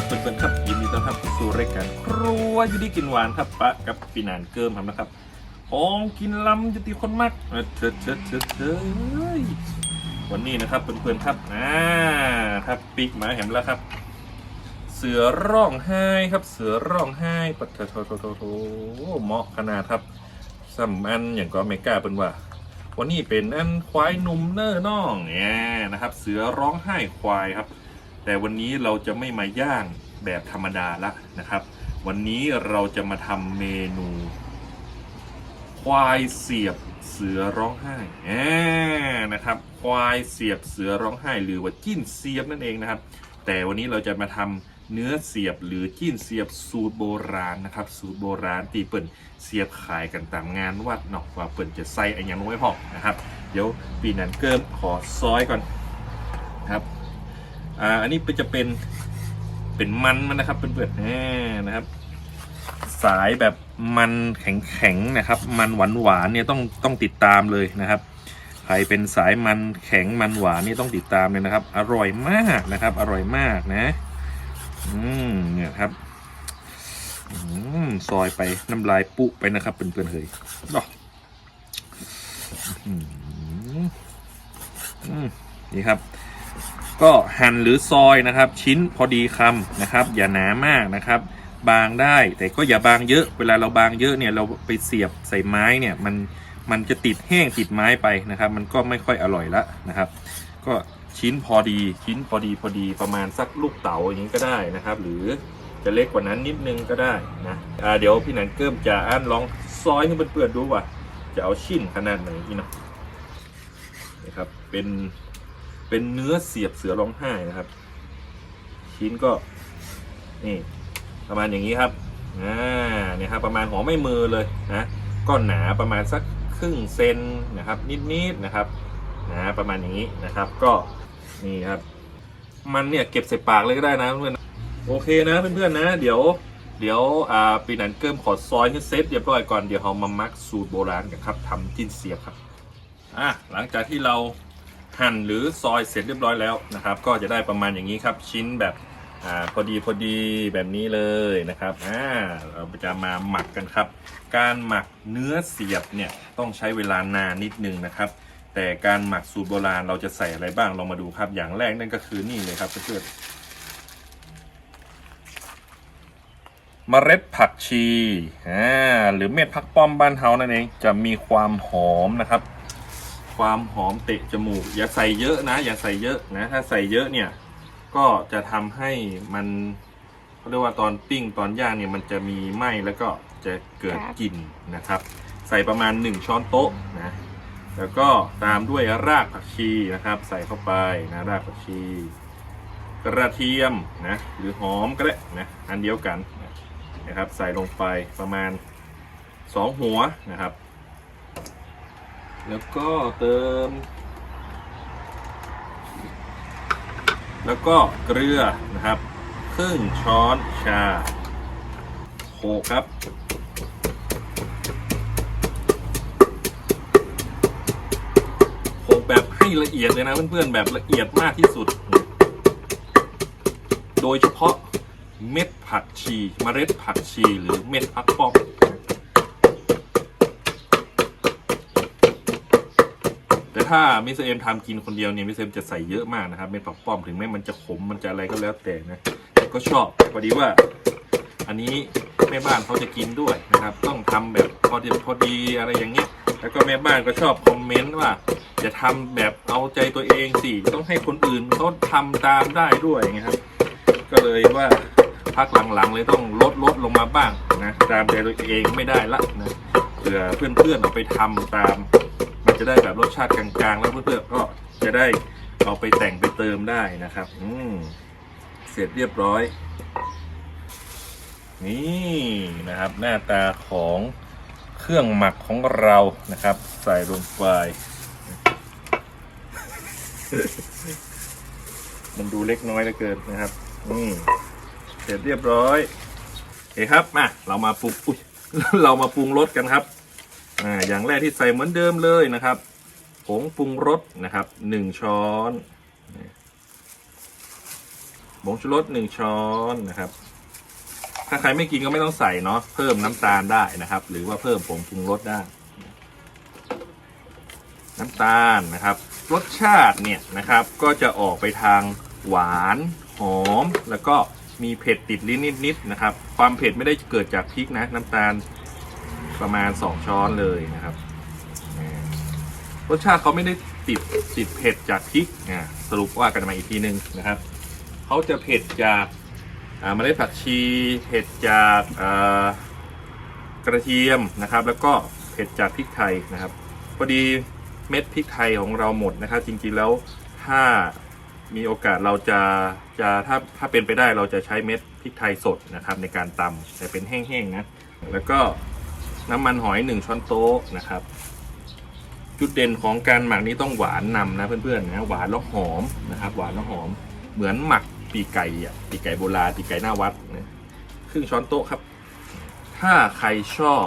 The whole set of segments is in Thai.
ครับเพื่อนๆครับยินดีต้อนรับสู่รายการครัวยู่ดีกินหวานครับปะกับปีนานเกิมครับนะครับของกินล้ำจะตีคนมากเออเชิดเชิดเชิดเชิดวันนี้นะครับเพื่อนๆครับอ่าครับปีกหมาแหมแล้วครับ เสือร้องไห้ครับเสือร้องไห้ปัดโถโถโถโถโถเหมาะขนาดครับสัมอันอย่างก็ไม่กล้าเป็นว่าวันนี้เป็นอันควายหนุ่มเน้อน้องเนี่ยนะครับ เสือร้องไห้ควายครับ แต่วันนี้เราจะไม่มาย่างแบบธรรมดาละนะครับ วันนี้เราจะมาทำเมนู ควายเสียบเสือร้องไห้แหมนะครับ ควายเสียบเสือร้องไห้ หรือว่าจิ้นเสียบนั่นเองนะครับ แต่วันนี้เราจะมาทำเนื้อเสียบหรือจิ้นเสียบสูตรโบราณนะครับ สูตรโบราณตีเปิ่นเสียบขายกันตามงานวัดเนาะว่าเปิ่นจะใส่อะไรอย่างลงไว้พอนะครับ เดี๋ยวปีนั้นเกิมขอซอยก่อนนะครับ อ่าอันนี้จะเป็นเป็นมันมันนะครับเพื่อนๆแน่นะครับ สายแบบมันแข็งๆนะครับ มันหวานหวานเนี่ยต้องต้องติดตามเลยนะครับใครเป็นสายมันแข็งมันหวานนี่ต้องติดตามเลยนะครับ อร่อยมากนะครับ อร่อยมากนะอืมเนี่ยครับอืมซอยไปน้ำลายปุไปนะครับเพื่อนๆเฮ้ยดอกอืมอืมนี่ครับ ก็หั่นหรือซอยนะครับ ชิ้นพอดีคำนะครับ อย่าหนามากนะครับ บางได้แต่ก็อย่าบางเยอะ เวลาเราบางเยอะเนี่ยเราไปเสียบใส่ไม้เนี่ยมันมันจะติดแห้งติดไม้ไปนะครับ มันก็ไม่ค่อยอร่อยละนะครับ ก็ชิ้นพอดีชิ้นพอดีพอดีประมาณสักลูกเต๋าอย่างนี้ก็ได้นะครับ หรือจะเล็กกว่านั้นนิดนึงก็ได้นะอ่าเดี๋ยวพี่หนันเกิมจะอ่านลองซอยให้เพื่อนๆดูว่า จะเอาชิ้นขนาดไหนนี่เนาะนะครับเป็น เป็นเนื้อเสียบเสือร้องไห้นะครับ ชิ้นก็นี่ประมาณอย่างนี้ครับอ่าเนี่ยครับประมาณหัวไม่มือเลยนะก็หนาประมาณสักครึ่งเซนนะครับ นิดๆนะครับนาประมาณอย่างนี้นะครับ ก็นี่ครับ มันเนี่ยเก็บใส่ปากเลยก็ได้นะเพื่อนโอเคนะเพื่อนๆนะ เดี๋ยวเดี๋ยวอ่าปีนันเกิมขอซอยให้เซตเรียบร้อยก่อนเดี๋ยวเรามามักสูตรโบราณกันครับทำจิ้นเสียบครับอะหลังจากที่เรา หั่นหรือซอยเสร็จเรียบร้อยแล้วนะครับ ก็จะได้ประมาณอย่างนี้ครับ ชิ้นแบบอ่าพอดีพอดีแบบนี้เลยนะครับอ่าเราจะมาหมักกันครับ การหมักเนื้อเสียบเนี่ยต้องใช้เวลานานนิดนึงนะครับ แต่การหมักสูตรโบราณเราจะใส่อะไรบ้างเรามาดูครับ อย่างแรกนั่นก็คือนี่เลยครับเพื่อนๆเมล็ดผักชีอ่าหรือเม็ดผักป้อมบ้านเฮานั่นเองจะมีความหอมนะครับ ความหอมเตะจมูก อย่าใส่เยอะนะ อย่าใส่เยอะนะ ถ้าใส่เยอะเนี่ย ก็จะทำให้มันเขาเรียกว่าตอนปิ้งตอนย่างเนี่ยมันจะมีไหม้แล้วก็จะเกิดกลิ่นนะครับ ใส่ประมาณ 1 ช้อนโต๊ะนะแล้วก็ตามด้วยรากผักชีนะครับ ใส่เข้าไปนะรากผักชี กระเทียมนะหรือหอมก็ได้นะอันเดียวกันนะครับ ใส่ลงไปประมาณ 2 หัวนะครับ แล้วก็เติม แล้วก็เกลือนะครับ ครึ่งช้อนชาโขลกครับโขลกแบบให้ละเอียดเลยนะเพื่อนๆแบบละเอียดมากที่สุด โดยเฉพาะเม็ดผักชีเมล็ดผักชีหรือเม็ดผักป้อม แต่ ถ้ามิสเอ็มทำกินคนเดียวเนี่ยมิสเอ็มจะใส่เยอะมากนะครับเม็ดผักป้อมถึงแม้มันจะขมมันจะอะไรก็แล้วแต่นะแต่ก็ชอบพอดีว่า อันนี้แม่บ้านเขาจะกินด้วยนะครับ ต้องทำแบบพอดีพอดีอะไรอย่างเงี้ยแล้วก็แม่บ้านก็ชอบคอมเมนต์ว่าจะทำแบบเอาใจตัวเองสิต้องให้คนอื่นเขาทำตามได้ด้วยอย่างครับ ก็เลยว่าพักหลังๆเลยต้องลดลดลงมาบ้างนะตามใจตัวเองไม่ได้ละนะเผื่อเพื่อนๆเอาไปทำตาม จะได้แบบรสชาติกลางๆ แล้วเพื่อนๆก็จะได้เอาไปแต่งไปเติมได้นะครับ อืมเสร็จเรียบร้อย นี่นะครับ หน้าตาของเครื่องหมักของเรานะครับ ใส่ลงไปมันดูเล็กน้อยเหลือเกินนะครับนี่เสร็จเรียบร้อยโอเคครับมาเรามาปรุงเรามาปรุงรสกันครับ อ่าอย่างแรกที่ใส่เหมือนเดิมเลยนะครับ ผงปรุงรสนะครับหนึ่งช้อนผงชูรสหนึ่งช้อนนะครับ ถ้าใครไม่กินก็ไม่ต้องใส่เนาะเพิ่มน้ำตาลได้นะครับ หรือว่าเพิ่มผงปรุงรสได้ น้ำตาลนะครับ รสชาติเนี่ยนะครับ ก็จะออกไปทางหวานหอมแล้วก็มีเผ็ดติดลิ้นนิดๆนะครับ ความเผ็ดไม่ได้เกิดจากพริกนะ น้ำตาล ประมาณ 2 ช้อนเลยนะครับรสชาติเขาไม่ได้ติดติดเผ็ดจากพริกอ่าสรุปว่ากันมาอีกทีนึงนะครับเขาจะเผ็ดจากเมล็ดผักชี เผ็ดจากกระเทียมนะครับ แล้วก็เผ็ดจากพริกไทยนะครับพอดีเม็ดพริกไทยของเราหมดนะครับ จริงๆแล้วถ้ามีโอกาสเราจะจะถ้าถ้าเป็นไปได้เราจะใช้เม็ดพริกไทยสดนะครับ ในการตำแต่เป็นแห้งๆนะแล้วก็ น้ำมันหอยหนึ่งช้อนโต๊ะนะครับ จุดเด่นของการหมักนี้ต้องหวานนำนะเพื่อนๆนะหวานแล้วหอมนะครับหวานแล้วหอมเหมือนหมักปีกไก่อะปีกไก่โบราณปีกไก่หน้าวัดนะครึ่งช้อนโต๊ะครับ ถ้าใครชอบ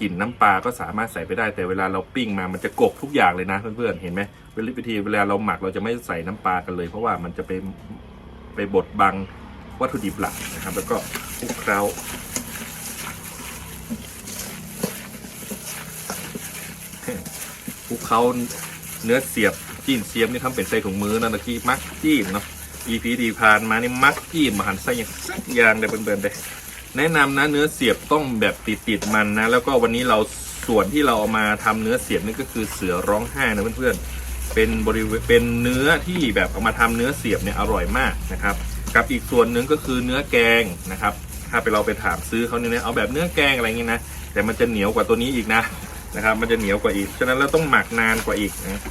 กลิ่นน้ำปลาก็สามารถใส่ไปได้แต่เวลาเราปิ้งมามันจะกบทุกอย่างเลยนะเพื่อนๆเห็นไหมเวลาวิธีเวลาเราหมักเราจะไม่ใส่น้ำปลากันเลย เพราะว่ามันจะไปไปบดบังวัตถุดิบหลักนะครับ แล้วก็คลุกเคล้าคลุก เคล้าเนื้อเสียบจิ้มเสียบนี่ทำเป็นใส่ถุงมือนะตะกี้มักจิ้มเนาะ EP ดีพานมานี่มักจิ้มมาหันใส่อย่างสักอย่างเดี๋ยวเพื่นๆเด้แนะนำนะเนื้อเสียบต้องแบบติดติดๆมันนะ แล้วก็วันนี้เราส่วนที่เราเอามาทำเนื้อเสียบนี่ก็คือเสือร้องไห้นะเพื่อนๆเป็นบริเวณเป็นเนื้อที่แบบเอามาทำเนื้อเสียบเนี่ยอร่อยมากนะครับ กับอีกส่วนหนึ่งก็คือเนื้อแกงนะครับ ถ้าไปเราไปถามซื้อเขาเนี่ยเอาแบบเนื้อแกงอะไรอย่างงี้นะแต่มันจะเหนียวกว่าตัวนี้อีกนะ นะครับ มันจะเหนียวกว่าอีก ฉะนั้นเราต้องหมักนานกว่าอีกนะ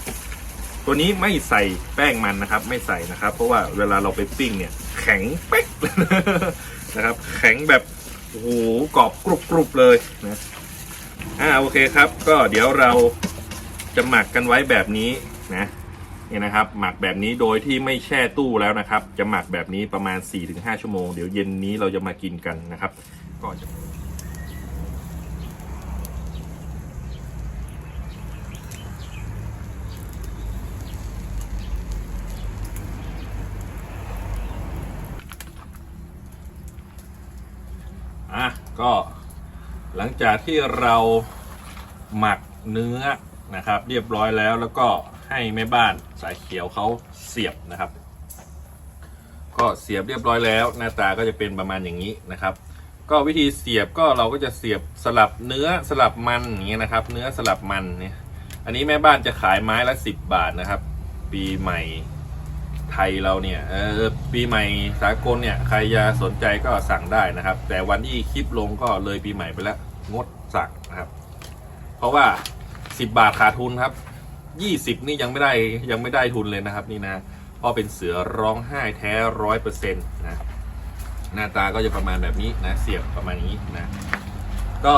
ตัวนี้ไม่ใส่แป้งมันนะครับ ไม่ใส่นะครับ เพราะว่าเวลาเราไปปิ้งเนี่ย แข็งเป๊กนะครับ แข็งแบบโอ้โหกรอบกรุบกรุบเลยนะอ่าโอเคครับ ก็เดี๋ยวเราจะหมักกันไว้แบบนี้นะเนี่ยนะครับ หมักแบบนี้โดยที่ไม่แช่ตู้แล้วนะครับ จะหมักแบบนี้ประมาณ 4-5 ชั่วโมง เดี๋ยวเย็นนี้เราจะมากินกันนะครับ ก็จะอะ ก็หลังจากที่เราหมักเนื้อนะครับ เรียบร้อยแล้วแล้วก็ให้แม่บ้านสายเขียวเขาเสียบนะครับ ก็เสียบเรียบร้อยแล้ว หน้าตาก็จะเป็นประมาณอย่างนี้นะครับ ก็วิธีเสียบก็เราก็จะเสียบสลับเนื้อสลับมันอย่างเงี้ยนะครับ เนื้อสลับมันเนี่ยอันนี้แม่บ้านจะขายไม้ละสิบบาทนะครับ ปีใหม่ ไทยเราเนี่ยเออปีใหม่สากลเนี่ยใครจะสนใจก็สั่งได้นะครับ แต่วันที่คลิปลงก็เลยปีใหม่ไปแล้วงดสั่งนะครับ เพราะว่าสิบบาทขาดทุนครับยี่สิบนี่ยังไม่ได้ยังไม่ได้ทุนเลยนะครับ นี่นะเพราะเป็นเสือร้องไห้แท้ร้อยเปอร์เซ็นต์นะหน้าตาก็จะประมาณแบบนี้นะเสียบประมาณนี้นะ ก็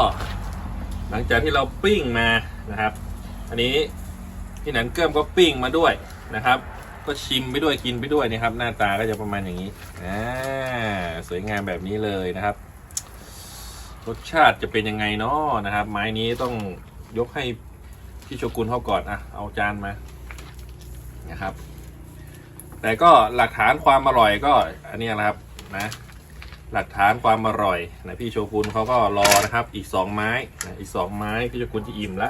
หลังจากที่เราปิ้งมานะครับ อันนี้พี่หนันเกิมก็ปิ้งมาด้วยนะครับ ก็ชิมไปด้วยกินไปด้วยนะครับ หน้าตาก็จะประมาณอย่างนี้อ่าสวยงามแบบนี้เลยนะครับ รสชาติจะเป็นยังไงเนาะนะครับ ไม้นี้ต้องยกให้พี่โชกุนเขาก่อนอะเอาจานมานะครับ แต่ก็หลักฐานความอร่อยก็อันนี้นะครับนะ หลักฐานความอร่อยนะพี่โชกุนเขาก็รอนะครับ อีกสองไม้นะอีกสองไม้พี่โชกุนจะอิ่มละ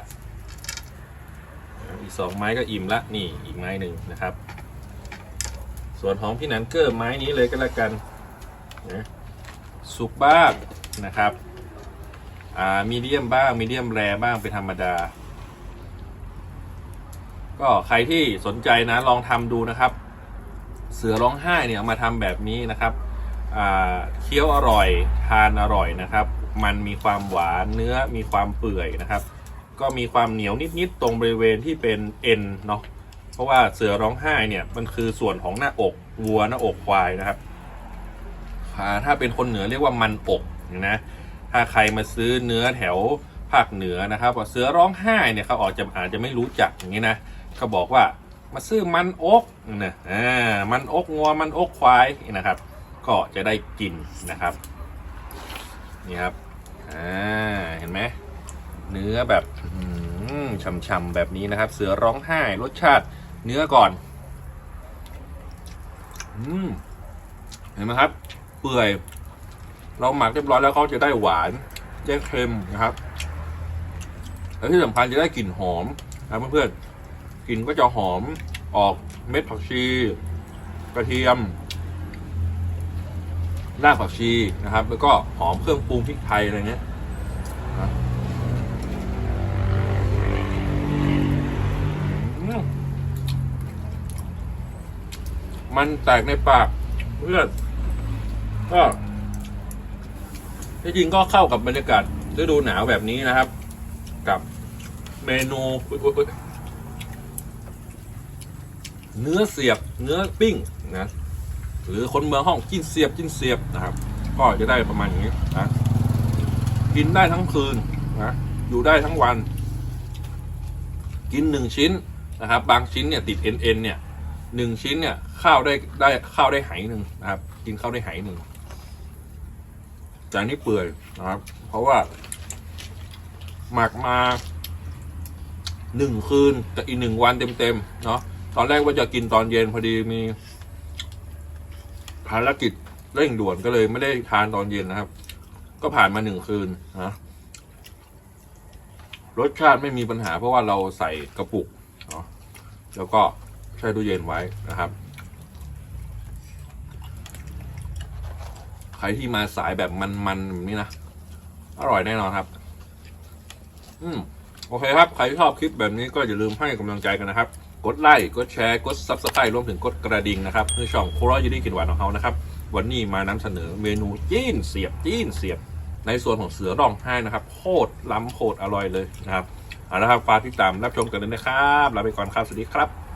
นะอีกสองไม้ก็อิ่มละนี่อีกไม้หนึ่งนะครับ ส่วนของพี่หนันเกอร์ไม้นี้เลยก็แล้วกันนะสุกบ้างนะครับอ่ามีเดียมบ้างมีเดียมแรบ้างเป็นธรรมดา ก็ใครที่สนใจนะลองทำดูนะครับ เสือร้องไห้เนี่ยมาทำแบบนี้นะครับเคี้ยวอร่อยทานอร่อยนะครับ มันมีความหวานเนื้อมีความเปื่อยนะครับ ก็มีความเหนียวนิดๆตรงบริเวณที่เป็นเอ็นเนาะ ราะว่าเสือร้องไห้เนี่ยมันคือส่วนของหน้าอกวัวหน้าอกควายนะครับถ้าเป็นคนเหนือเรียกว่ามันอกนะถ้าใครมาซื้อเนื้อแถวภาคเหนือนะครับว่าเสือร้องไห้เนี่ยเขาอาจจะอาจจะไม่รู้จักอย่างนี้นะเขาบอกว่ามาซื้อมันอกนะอ่ามันอกงัวมันอกควายนะครับ ก็จะได้กินนะครับนี่ครับอ่าเห็นไหมเนื้อแบบช่ำๆแบบนี้นะครับ เสือร้องไห้รสชาติ เนื้อก่อน อืม เห็นไหมครับ เปื่อย เราหมักเรียบร้อยแล้วเขาจะได้หวานได้เค็มนะครับ แล้วที่สำคัญจะได้กลิ่นหอมนะเพื่อนๆ กลิ่นก็จะหอมออกเม็ดผักชี กระเทียมรากผักชีนะครับ แล้วก็หอมเครื่องปรุงพริกไทยอะไรเงี้ยนะอืม มันแตกในปากเพื่อนก็ที่จริงก็เข้ากับบรรยากาศฤดูหนาวแบบนี้นะครับ กับเมนูเนื้อเสียบเนื้อปิ้งนะหรือคนเมืองห้องกินเสียบกินเสียบนะครับ ก็จะได้ประมาณอย่างนี้นะกินได้ทั้งคืนนะอยู่ได้ทั้งวัน กินหนึ่งชิ้นนะครับ บางชิ้นเนี่ยติดเอ็นเอ็นเนี่ย หนึ่งชิ้นเนี่ย ข้าวได้ได้ข้าวได้ไหหนึ่งนะครับ กินข้าวได้ไหหนึ่งจานนี้เปื่อยนะครับ เพราะว่า หมักมาหนึ่งคืนกับอีกหนึ่งวันเต็มๆเนาะตอนแรกว่าจะกินตอนเย็นพอดีมีภารกิจเร่งด่วนก็เลยไม่ได้ทานตอนเย็นนะครับ ก็ผ่านมาหนึ่งคืนนะรสชาติไม่มีปัญหาเพราะว่าเราใส่กระปุกเนาะแล้วก็ แช่ตู้เย็นไว้นะครับ ใครที่มาสายแบบมันๆแบบนี้นะ อร่อยแน่นอนครับ อืมโอเคครับ ใครชอบคลิปแบบนี้ก็อย่าลืมให้กำลังใจกันนะครับ กดไลค์กดแชร์กดซับสไครต์รวมถึงกดกระดิ่งนะครับในช่องโครยูดีกินหวานของเขานะครับ วันนี้มานำเสนอเมนูจีนเสียบจีนเสียบ ในส่วนของเสือร้องไห้นะครับโคตรล้ำโคตรอร่อยเลยนะครับเอาละครับฝากติดตามรับชมกันเลยนะครับลาไปก่อนครับสวัสดีครับ